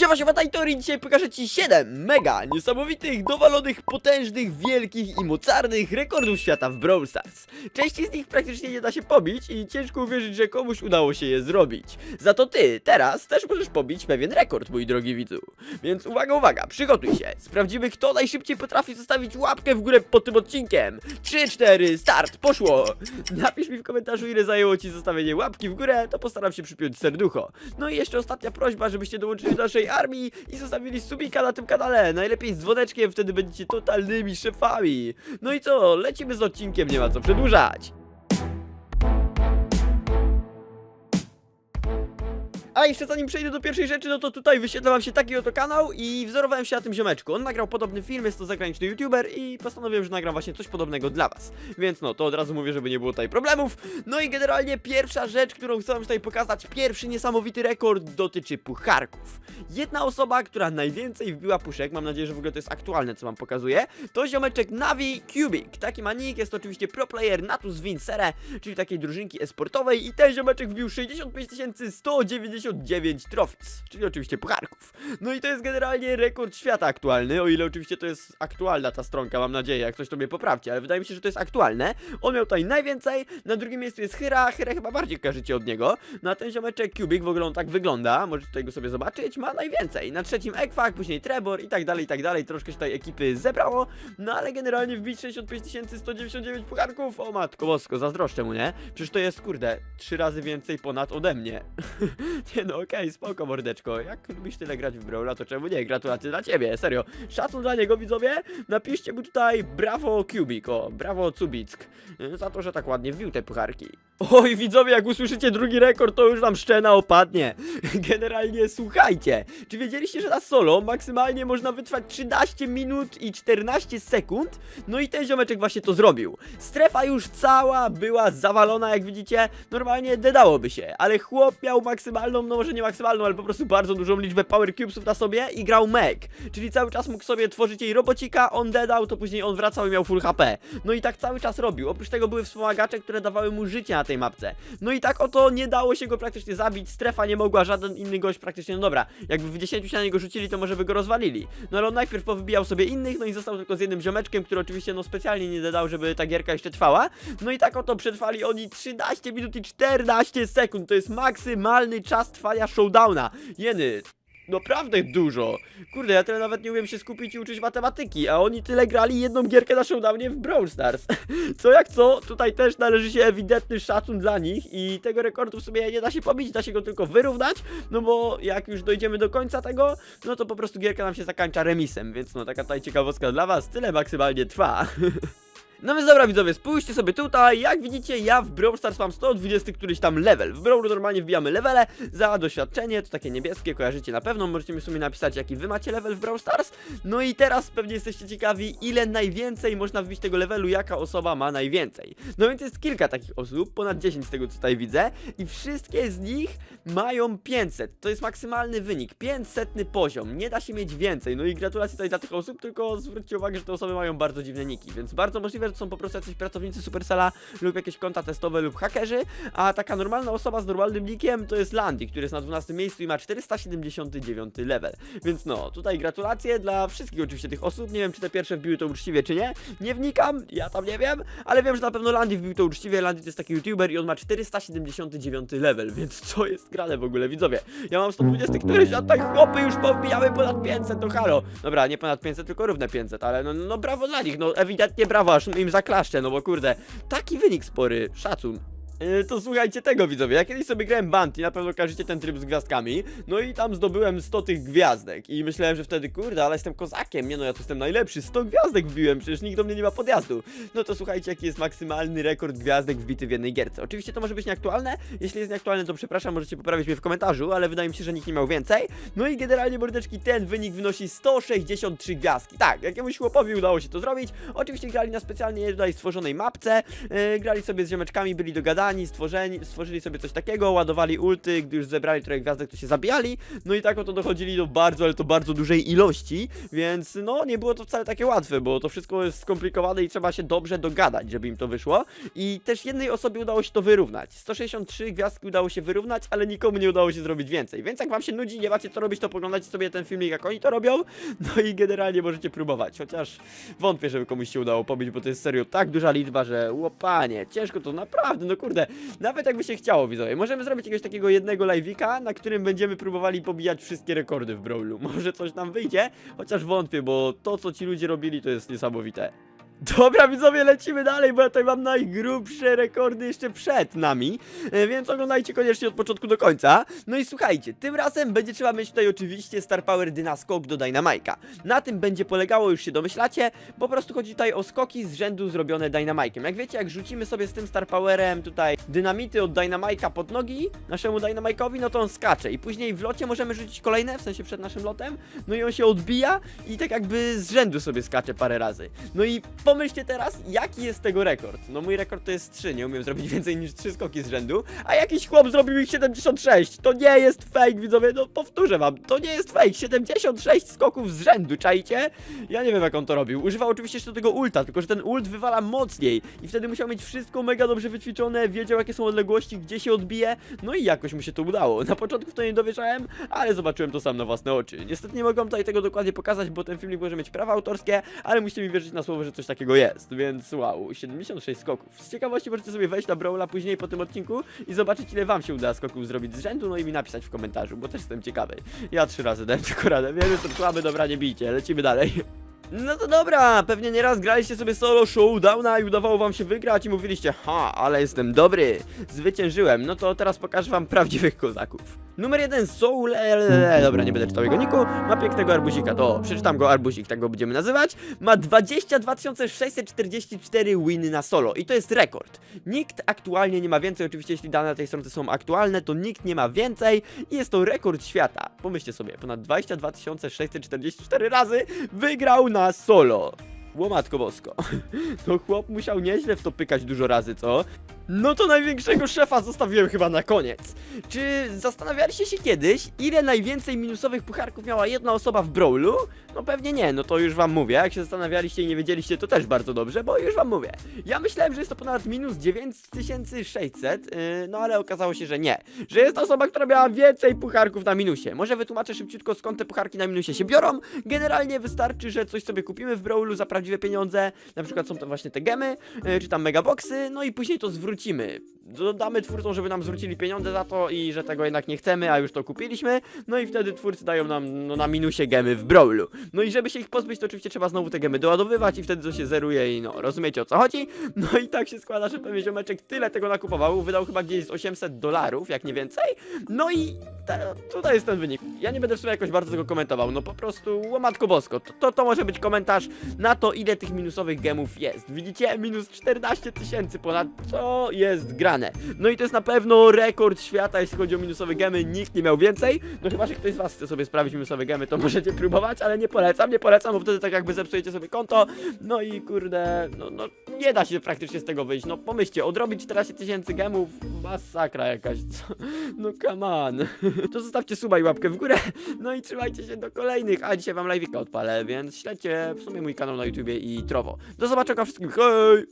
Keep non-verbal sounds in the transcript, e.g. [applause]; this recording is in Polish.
Siema, siema, Tajtori! Dzisiaj pokażę Ci 7 mega niesamowitych, dowalonych, potężnych, wielkich i mocarnych rekordów świata w Brawl Stars. Części z nich praktycznie nie da się pobić i ciężko uwierzyć, że komuś udało się je zrobić. Za to Ty teraz też możesz pobić pewien rekord, mój drogi widzu. Więc uwaga, uwaga, przygotuj się. Sprawdzimy, kto najszybciej potrafi zostawić łapkę w górę pod tym odcinkiem. 3, 4, start, poszło! Napisz mi w komentarzu, ile zajęło Ci zostawienie łapki w górę, to postaram się przypiąć serducho. No i jeszcze ostatnia prośba, żebyście dołączyli do naszej armii i zostawili subika na tym kanale. Najlepiej z dzwoneczkiem, wtedy będziecie totalnymi szefami. No i co, lecimy z odcinkiem, nie ma co przedłużać. A jeszcze zanim przejdę do pierwszej rzeczy, no to tutaj wyświetla wam się taki oto kanał i wzorowałem się na tym ziomeczku. On nagrał podobny film, jest to zagraniczny youtuber i postanowiłem, że nagram właśnie coś podobnego dla was. Więc no, to od razu mówię, żeby nie było tutaj problemów. No i generalnie pierwsza rzecz, którą chcę wam tutaj pokazać, pierwszy niesamowity rekord dotyczy pucharków. Jedna osoba, która najwięcej wbiła puszek, mam nadzieję, że w ogóle to jest aktualne, co wam pokazuję, to ziomeczek Navi Cubic. Taki ma nick, jest to oczywiście pro player Natus Vincere, czyli takiej drużynki esportowej i ten ziomeczek wbił 65 199 trofis, czyli oczywiście pucharków. No i to jest generalnie rekord świata aktualny, o ile oczywiście to jest aktualna ta stronka, mam nadzieję, jak coś to mnie poprawcie, ale wydaje mi się, że to jest aktualne. On miał tutaj najwięcej, na drugim miejscu jest Hyra, Hyrę chyba bardziej kojarzycie od niego, no ten ziomeczek Cubic w ogóle on tak wygląda, możecie tutaj go sobie zobaczyć, ma najwięcej. Na trzecim Ekwak, później Trebor i tak dalej, i tak dalej, troszkę się tutaj ekipy zebrało, no ale generalnie wbić 65 199 pucharków, o matko bosko, zazdroszczę mu, nie? Przecież to jest, kurde, trzy razy więcej ponad ode mnie. [laughs] nie [laughs] no, okej, spoko mordeczko, jak lubisz tyle grać w Brawla, to czemu nie? Gratulacje dla ciebie, serio. Szacun dla niego, widzowie, napiszcie mu tutaj brawo Kubik, o, brawo Cubick, za to, że tak ładnie wbił te pucharki. Oj, widzowie, jak usłyszycie drugi rekord, to już wam szczena opadnie. [laughs] Generalnie, słuchajcie, czy wiedzieliście, że na solo maksymalnie można wytrwać 13 minut i 14 sekund? No i ten ziomeczek właśnie to zrobił. Strefa już cała była zawalona, jak widzicie, normalnie dedałoby się, ale chłop miał maksymalną, no może nie maksymalną, ale po prostu bardzo dużą liczbę power cubesów na sobie i grał Meg, czyli cały czas mógł sobie tworzyć jej robocika, on dedał, to później on wracał i miał full HP. No i tak cały czas robił. Oprócz tego były wspomagacze, które dawały mu życie na tej mapce. No i tak oto nie dało się go praktycznie zabić, strefa nie mogła, żaden inny gość praktycznie, no dobra, jakby w 10 się na niego rzucili, to może by go rozwalili. No ale on najpierw powybijał sobie innych, no i został tylko z jednym ziomeczkiem, który oczywiście no specjalnie nie dodał, żeby ta gierka jeszcze trwała. No i tak oto przetrwali oni 13 minut i 14 sekund, to jest maksymalny czas trwania showdowna. Jeny, Naprawdę dużo. Kurde, ja tyle nawet nie umiem się skupić i uczyć matematyki, a oni tyle grali jedną gierkę na showdownie w Brawl Stars. [laughs] Co jak co, tutaj też należy się ewidentny szacun dla nich i tego rekordu w sumie nie da się pobić, da się go tylko wyrównać, no bo jak już dojdziemy do końca tego, no to po prostu gierka nam się zakończa remisem, więc no taka tutaj ciekawostka dla was, tyle maksymalnie trwa. [laughs] No więc dobra widzowie, spójrzcie sobie tutaj, jak widzicie ja w Brawl Stars mam 120 któryś tam level. W Brawlu normalnie wbijamy levele za doświadczenie, to takie niebieskie, kojarzycie na pewno. Możecie mi w sumie napisać jaki wy macie level w Brawl Stars. No i teraz pewnie jesteście ciekawi ile najwięcej można wbić tego levelu, jaka osoba ma najwięcej. No więc jest kilka takich osób, ponad 10 z tego co tutaj widzę. I wszystkie z nich mają 500, to jest maksymalny wynik, 500 poziom, nie da się mieć więcej. No i gratulacje tutaj dla tych osób, tylko zwróćcie uwagę, że te osoby mają bardzo dziwne niki Więc bardzo możliwe, to są po prostu jacyś pracownicy Supercella lub jakieś konta testowe lub hakerzy, a taka normalna osoba z normalnym nickiem to jest Landy, który jest na 12 miejscu i ma 479 level. Więc no, tutaj gratulacje dla wszystkich oczywiście tych osób. Nie wiem, czy te pierwsze wbiły to uczciwie, czy nie. Nie wnikam, ja tam nie wiem, ale wiem, że na pewno Landy wbił to uczciwie. Landy to jest taki youtuber i on ma 479 level, więc [laughs] co jest grane w ogóle, widzowie? Ja mam 120 któryś, a tak chłopy już powbijały ponad 500, to halo. Dobra, nie ponad 500, tylko równe 500, ale no, no brawo dla nich, no ewidentnie brawo, aż im zaklaszczę, no bo kurde, taki wynik spory, szacun. Yy, to słuchajcie tego widzowie, ja kiedyś sobie grałem Bounty, na pewno kojarzycie ten tryb z gwiazdkami. No i tam zdobyłem 100 tych gwiazdek. I myślałem, że wtedy, kurde, ale jestem kozakiem. Nie no, ja tu jestem najlepszy, 100 gwiazdek wbiłem Przecież nikt do mnie nie ma podjazdu. No to słuchajcie, jaki jest maksymalny rekord gwiazdek wbity w jednej gierce. Oczywiście to może być nieaktualne. Jeśli jest nieaktualne, to przepraszam, możecie poprawić mnie w komentarzu Ale wydaje mi się, że nikt nie miał więcej. No i generalnie, mordeczki, ten wynik wynosi 163 gwiazdki. Tak, jakiemuś chłopowi udało się to zrobić. Oczywiście grali na specjalnie tutaj stworzonej mapce. Yy, Grali sobie z ziomeczkami, byli dogadani stworzeni, stworzyli sobie coś takiego, ładowali ulty, gdy już zebrali trochę gwiazdek, to się zabijali, no i tak oto dochodzili do bardzo, ale to bardzo dużej ilości, więc no nie było to wcale takie łatwe, bo to wszystko jest skomplikowane i trzeba się dobrze dogadać, żeby im to wyszło. I też jednej osobie udało się to wyrównać. 163 gwiazdki udało się wyrównać, ale nikomu nie udało się zrobić więcej, więc jak wam się nudzi, nie macie co robić, to poglądajcie sobie ten filmik, jak oni to robią, no i generalnie możecie próbować, chociaż wątpię, żeby komuś się udało pobić, bo to jest serio tak duża liczba, że łopanie, ciężko to naprawdę, no kurde, nawet jakby się chciało, widzowie, możemy zrobić jakiegoś takiego jednego live'ika, na którym będziemy próbowali pobijać wszystkie rekordy w Brawlu, [laughs] może coś nam wyjdzie, chociaż wątpię, bo to, co ci ludzie robili, to jest niesamowite. Dobra widzowie, lecimy dalej, bo ja tutaj mam najgrubsze rekordy jeszcze przed nami, e, więc oglądajcie koniecznie od początku do końca. No i słuchajcie, tym razem będzie trzeba mieć tutaj oczywiście Star Power Dyna skok do Dynamite'a. Na tym będzie polegało, już się domyślacie, po prostu chodzi tutaj o skoki z rzędu zrobione Dynamite'em. Jak wiecie, jak rzucimy sobie z tym Star Powerem tutaj dynamity od Dynamite'a pod nogi naszemu Dynamite'owi, no to on skacze i później w locie możemy rzucić kolejne, w sensie przed naszym lotem, no i on się odbija i tak jakby z rzędu sobie skacze parę razy. No i pomyślcie teraz, jaki jest tego rekord. No mój rekord to jest 3, nie umiem zrobić [laughs] więcej niż 3 skoki z rzędu, a jakiś chłop zrobił ich 76. To nie jest fake, widzowie, no powtórzę wam, to nie jest fake. 76 skoków z rzędu, czajcie? Ja nie wiem jak on to robił. Używał oczywiście jeszcze do tego ulta, tylko że ten ult wywala mocniej i wtedy musiał mieć wszystko mega dobrze wyćwiczone, wiedział jakie są odległości, gdzie się odbije, no i jakoś mu się to udało. Na początku w to nie dowierzałem, ale zobaczyłem to sam na własne oczy. Niestety nie mogę wam tutaj tego dokładnie pokazać, bo ten filmik może mieć prawa autorskie, ale musicie mi wierzyć na słowo, że coś takiego jest, więc wow, 76 skoków. Z ciekawości możecie sobie wejść na Brawla później po tym odcinku i zobaczyć ile wam się uda skoków zrobić z rzędu, no i mi napisać w komentarzu, bo też jestem ciekawy. Ja trzy razy dałem tylko radę, wiem, jestem słaby, dobra, nie bijcie, lecimy dalej. No to dobra, pewnie nieraz graliście sobie solo showdowna i udawało wam się wygrać i mówiliście, ha, ale jestem dobry, zwyciężyłem, no to teraz pokażę wam prawdziwych kozaków. Numer jeden, Soul, dobra, nie będę czytał jego niku, ma pięknego arbuzika, to przeczytam go, arbuzik, tak go będziemy nazywać, ma 22 644 winy na solo i to jest rekord. Nikt aktualnie nie ma więcej, oczywiście jeśli dane na tej stronie są aktualne, to nikt nie ma więcej i jest to rekord świata. Pomyślcie sobie, ponad 22 644 razy wygrał na solo. Łomatko bosko. [laughs] To chłop musiał nieźle w to pykać dużo razy, co? No to największego szefa zostawiłem chyba na koniec. Czy zastanawialiście się kiedyś, ile najwięcej minusowych pucharków miała jedna osoba w Brawlu? No pewnie nie, no to już wam mówię. Jak się zastanawialiście i nie wiedzieliście, to też bardzo dobrze, bo już wam mówię. Ja myślałem, że jest to ponad minus 9600, yy, no ale okazało się, że nie. Że jest to osoba, która miała więcej pucharków na minusie. Może wytłumaczę szybciutko, skąd te pucharki na minusie się biorą. Generalnie wystarczy, że coś sobie kupimy w Brawlu za prawdziwe pieniądze. Na przykład są to właśnie te gemy, yy, czy tam megaboxy, no i później to zwrócimy. 季美 Dodamy twórcom, żeby nam zwrócili pieniądze za to i że tego jednak nie chcemy, a już to kupiliśmy. No i wtedy twórcy dają nam no, na minusie gemy w Brawlu. No i żeby się ich pozbyć, to oczywiście trzeba znowu te gemy doładowywać i wtedy to się zeruje i no, rozumiecie o co chodzi? No i tak się składa, że pewien ziomeczek tyle tego nakupował, wydał chyba gdzieś z 800 dolarów, jak nie więcej. No i te, tutaj jest ten wynik. Ja nie będę w sumie jakoś bardzo tego komentował, no po prostu łomatko bosko. To, to, to może być komentarz na to, ile tych minusowych gemów jest. Widzicie? Minus 14 tysięcy ponad. Co jest No i to jest na pewno rekord świata, jeśli chodzi o minusowe gemy. Nikt nie miał więcej. No chyba, że ktoś z was chce sobie sprawić minusowe gemy, to [laughs] możecie próbować, ale nie polecam, nie polecam, bo wtedy tak jakby zepsujecie sobie konto. No i kurde, no, no nie da się praktycznie z tego wyjść. No pomyślcie, odrobić 14 tysięcy gemów, masakra jakaś. Co? No come on. [laughs] To zostawcie suba i łapkę w górę. No i trzymajcie się do kolejnych. A dzisiaj wam live'ika odpalę, więc śledźcie w sumie mój kanał na YouTubie i Trowo. Do zobaczenia wszystkim. Hej!